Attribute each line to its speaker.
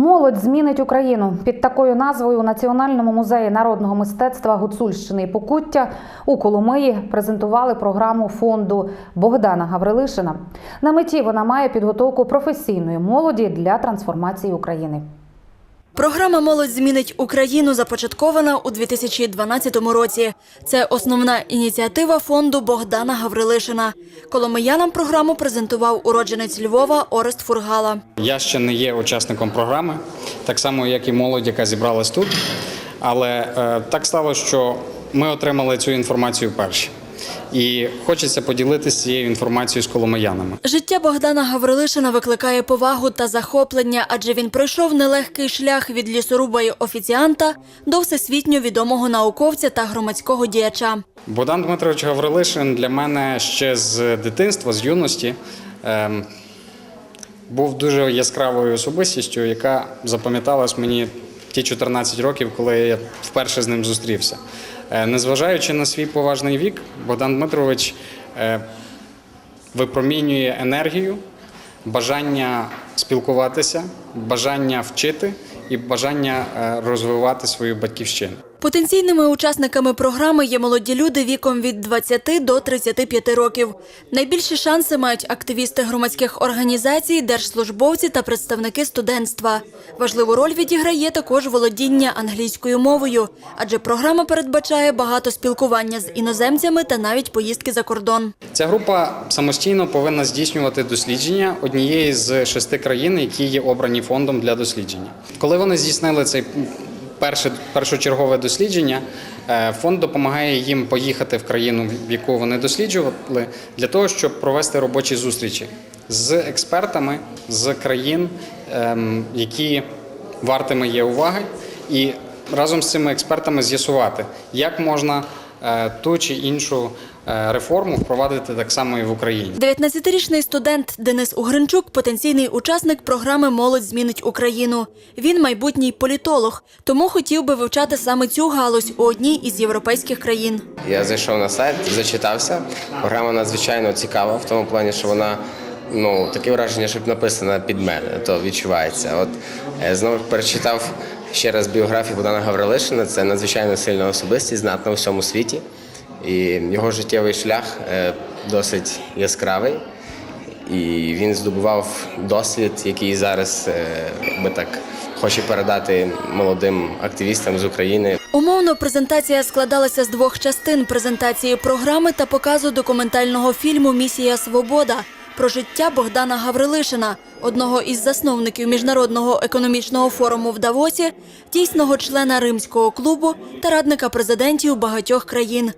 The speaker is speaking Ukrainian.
Speaker 1: Молодь змінить Україну під такою назвою у Національному музеї народного мистецтва Гуцульщини і Покуття у Коломиї презентували програму фонду Богдана Гаврилишина. На меті вона має підготовку професійної молоді для трансформації України.
Speaker 2: Програма Молодь змінить Україну започаткована у 2012 році. Це основна ініціатива фонду Богдана Гаврилишина. Коломиянам програму презентував уродженець Львова Орест Фургала.
Speaker 3: Я ще не є учасником програми, так само як і молодь, яка зібралась тут. Але е, так стало, що ми отримали цю інформацію перші. І хочеться поділитися цією інформацією з коломиянами.
Speaker 2: Життя Богдана Гаврилишина викликає повагу та захоплення, адже він пройшов нелегкий шлях від лісоруба й офіціанта до всесвітньо відомого науковця та громадського діяча.
Speaker 3: Богдан Дмитрович Гаврилишин для мене ще з дитинства, з юності, ем, був дуже яскравою особистістю, яка запам'яталась мені ті 14 років, коли я вперше з ним зустрівся. Е, Незважаючи на свій поважний вік, Богдан Дмитрович е, випромінює енергію, бажання спілкуватися, бажання вчити і бажання е, розвивати свою батьківщину.
Speaker 2: Потенційними учасниками програми є молоді люди віком від 20 до 35 років. Найбільші шанси мають активісти громадських організацій, держслужбовці та представники студентства. Важливу роль відіграє також володіння англійською мовою, адже програма передбачає багато спілкування з іноземцями та навіть поїздки за кордон.
Speaker 3: Ця група самостійно повинна здійснювати дослідження однієї з шести країн, які є обрані фондом для дослідження. Коли вони здійснили цей перше першочергове дослідження, е, фонд допомагає їм поїхати в країну, в яку вони досліджували, для того, щоб провести робочі зустрічі з експертами з країн, ем, які вартими є уваги, і разом з цими експертами з'ясувати, як можна е, ту чи іншу реформу впровадити так само і в Україні.
Speaker 2: 19-річний студент Денис Угринчук – потенційний учасник програми «Молодь змінить Україну». Він майбутній політолог, тому хотів би вивчати саме цю галузь у одній із європейських країн.
Speaker 4: Я зайшов на сайт, зачитався. Програма надзвичайно цікава в тому плані, що вона ну таке враження, що написана під мене, то відчувається. От е, знову перечитав ще раз біографію Богдана Гаврилишина. Це надзвичайно сильна особистість, знатна у всьому світі. І його життєвий шлях е, досить яскравий. І він здобував досвід, який зараз е, якби так хоче передати молодим активістам з України.
Speaker 2: Умовно, презентація складалася з двох частин – презентації програми та показу документального фільму «Місія Свобода» про життя Богдана Гаврилишина, одного із засновників Міжнародного економічного форуму в Давосі, дійсного члена Римського клубу та радника президентів багатьох країн.